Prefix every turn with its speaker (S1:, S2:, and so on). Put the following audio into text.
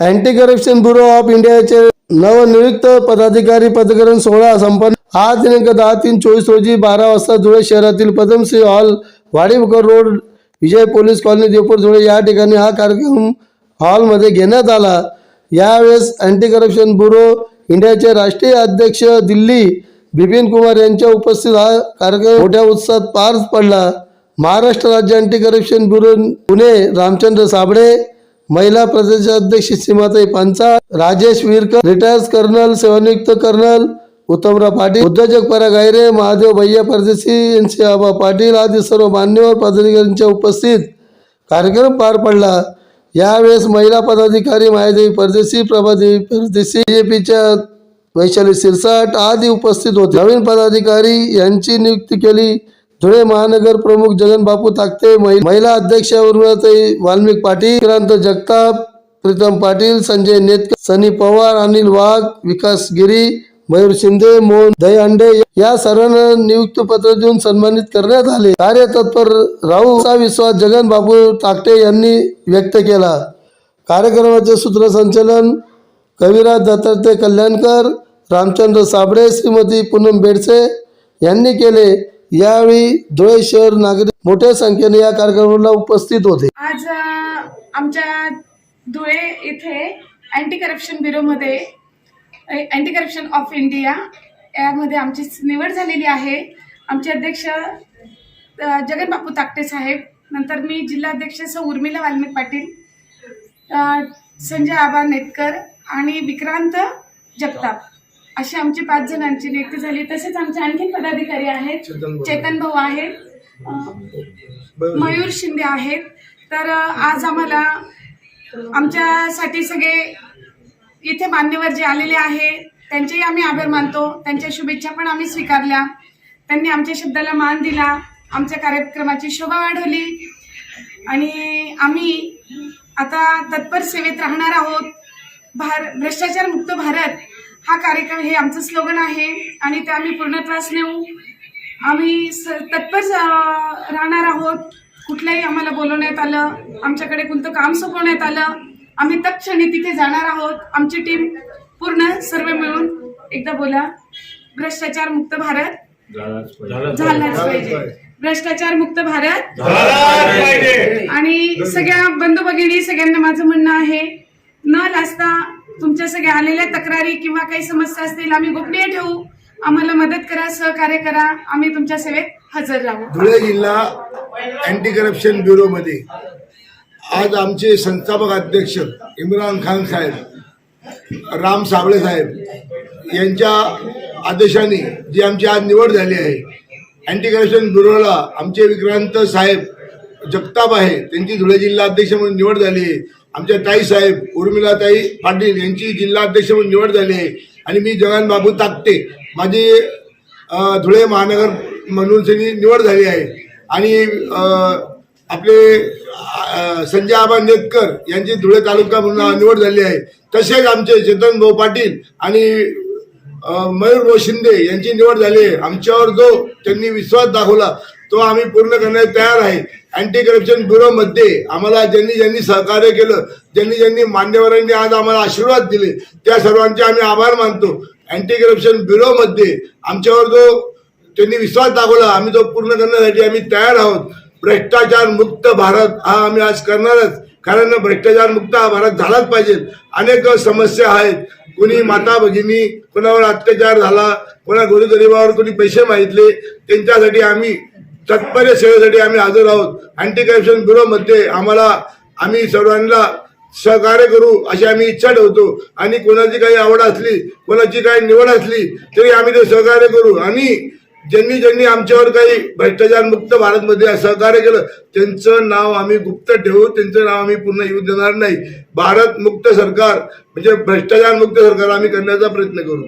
S1: Anti corruption bureau of इंडियाचे नवनियुक्त पदाधिकारी पदग्रहण सोहळा संपन्न. आज दिनांक दहा तीन चोवीस रोजी बारा वाजता धुळे शहरातील Padmashri hall Wadibhokar road Vijay police colony Deopur Dhule या ठिकाणी हा कार्यक्रम हॉलमध्ये घेण्यात आला. यावेळेस अँटी करप्शन ब्युरो इंडियाचे राष्ट्रीय अध्यक्ष दिल्ली बिपिन कुमार यांच्या उपस्थित हा कार्यक्रम मोठ्या उत्साहात पार पडला. महाराष्ट्र राज्य anti corruption bureau Pune Ramchandra Sable महिला प्रदेशाध्यक्ष सीमाताई पांचाळ राजेश विरकर रिटायर्ड कर्नल सेवानियुक्त कर्नल उत्तमराव पाटील उद्योजक परा गायरे महादेव भैया परदेशी यांचे आबा पाटील आदी सर्व मान्यवर पदाधिकाऱ्यांच्या उपस्थित कार्यक्रम पार पडला. यावेळेस महिला पदाधिकारी मायादेवी परदेशी प्रभादेवी परदेशी बीजेपीच्या वैशाली सिरसाट आदी उपस्थित होते. नवीन पदाधिकारी यांची नियुक्ती केली. धुळे महानगर प्रमुख जगन बापू ताकते महिला अध्यक्ष अरुणाताई वाल्मिक पाटील क्रांत जगताप प्रीतम पाटील संजय नेतकर सनी पवार अनिल वाघ विकास गिरी मयूर शिंदे मोहन दहीहंडे या सर्वांना नियुक्त पत्र देऊन सन्मानित करण्यात आले. कार्यतत्पर राहू असा विश्वास जगन बापू ताकटे यांनी व्यक्त केला. कार्यक्रमाचे सूत्रसंचालन कविराज दत्तात्रय कल्याणकर रामचंद्र साबळे श्रीमती पूनम बेडसे यांनी केले. यावेळी धुळे शहर नागरिक मोठ्या संख्येने या कार्यक्रमाला उपस्थित होते.
S2: आज आमच्या धुळे इथे अँटी करप्शन ब्युरोमध्ये अँटी करप्शन ऑफ इंडिया यामध्ये आमची निवड झालेली आहे. आमचे अध्यक्ष जगन बापू ताकटे साहेब नंतर मी जिल्हाध्यक्ष सौ उर्मिला वाल्मिक पाटील संजय आबा नेतकर आणि विक्रांत जगताप. अशी आमची पाच जणांची नियुक्ती झाली. तसेच आमचे आणखीन पदाधिकारी आहेत. चेतन भाऊ. आहेत. मयूर शिंदे आहेत. तर आज आम्हाला आमच्यासाठी सगळे इथे मान्यवर जे आलेले आहे त्यांचेही आम्ही आभार मानतो. त्यांच्या शुभेच्छा पण आम्ही स्वीकारल्या. त्यांनी आमच्या शब्दाला मान दिला. आमच्या कार्यक्रमाची शोभा वाढवली. आणि आम्ही आता तत्पर सेवेत राहणार आहोत. भार भ्रष्टाचार मुक्त भारत हा कार्यक्रम हे आमचं स्लोगन आहे आणि ते आम्ही पूर्णत्वास नेऊ. आम्ही स तत्पर राहणार आहोत. कुठल्याही आम्हाला बोलवण्यात आलं आमच्याकडे कोणतं काम सोपवण्यात आलं आम्ही तत्क्षणी तिथे जाणार आहोत. आमची टीम पूर्ण सर्व मिळून एकदा बोला भ्रष्टाचार मुक्त भारत झालाच पाहिजे. भ्रष्टाचार मुक्त भारत आणि सगळ्या बंधू भगिनी सगळ्यांना माझं म्हणणं आहे न लाजता तुमच्या सगळ्या आलेल्या तक्रारी किंवा काही समस्या असतील आम्ही गोपनीय ठेवू. आम्हाला मदत करा सहकार्य करा. आम्ही तुमच्या सेवेत हजर राहू.
S3: धुळे जिल्हा अँटी करप्शन ब्युरोमध्ये आज आमचे संस्थापक अध्यक्ष इम्रान खान साहेब राम साबळे साहेब यांच्या आदेशाने जी आमची आज निवड झाली आहे अँटी करप्शन ब्युरोला आमचे विक्रांत साहेब जगताप आहे त्यांची धुळे जिल्हा अध्यक्ष म्हणून निवड झाली आहे. आमच्या ताई साहेब उर्मिलाताई पाटील यांची जिल्हा अध्यक्ष म्हणून निवड झाली आहे. आणि मी जगन बाबू ताकटे माझी धुळे महानगर म्हणून निवड झाली आहे. आणि आपले संजय आबा नेतकर यांची धुळे तालुका म्हणून निवड झाली आहे. तसेच आमचे चेतन भाऊ पाटील आणि मयूर भाऊ शिंदे यांची निवड झाली आहे. आमच्यावर जो त्यांनी विश्वास दाखवला तो आम्ही पूर्ण करण्यास तयार आहे. अँटी करप्शन ब्युरोमध्ये आम्हाला ज्यांनी ज्यांनी सहकार्य केलं ज्यांनी ज्यांनी मान्यवरांनी आज आम्हाला आशीर्वाद दिले त्या सर्वांचे आम्ही आभार मानतो. अँटी करप्शन ब्युरोमध्ये आमच्यावर जो त्यांनी विश्वास दाखवला आम्ही तो पूर्ण करण्यासाठी आम्ही तयार आहोत. भ्रष्टाचार मुक्त भारत हा आम्ही आज करणारच. कारण भ्रष्टाचार मुक्त हा भारत झालाच पाहिजे. अनेक समस्या आहेत. कोणी माता भगिनी कोणावर अत्याचार झाला कोणा गोरगरिबावर कोणी पैसे मागितले त्यांच्यासाठी आम्ही तत्पर्य सेवेसाठी आम्ही हजर आहोत. अँटी करप्शन ब्युरोमध्ये आम्हाला आम्ही सर्वांना सहकार्य करू अशी आम्ही इच्छा ठेवतो. आणि कोणाची काही आवड असली कोणाची काही निवड असली तरी आम्ही ते सहकार्य करू. आणि ज्यांनी ज्यांनी आमच्यावर काही भ्रष्टाचार मुक्त भारतमध्ये सहकार्य केलं त्यांचं नाव आम्ही गुप्त ठेवू. त्यांचं नाव आम्ही पुन्हा येऊ देणार नाही. भारत मुक्त सरकार म्हणजे भ्रष्टाचार मुक्त सरकार आम्ही करण्याचा प्रयत्न करू.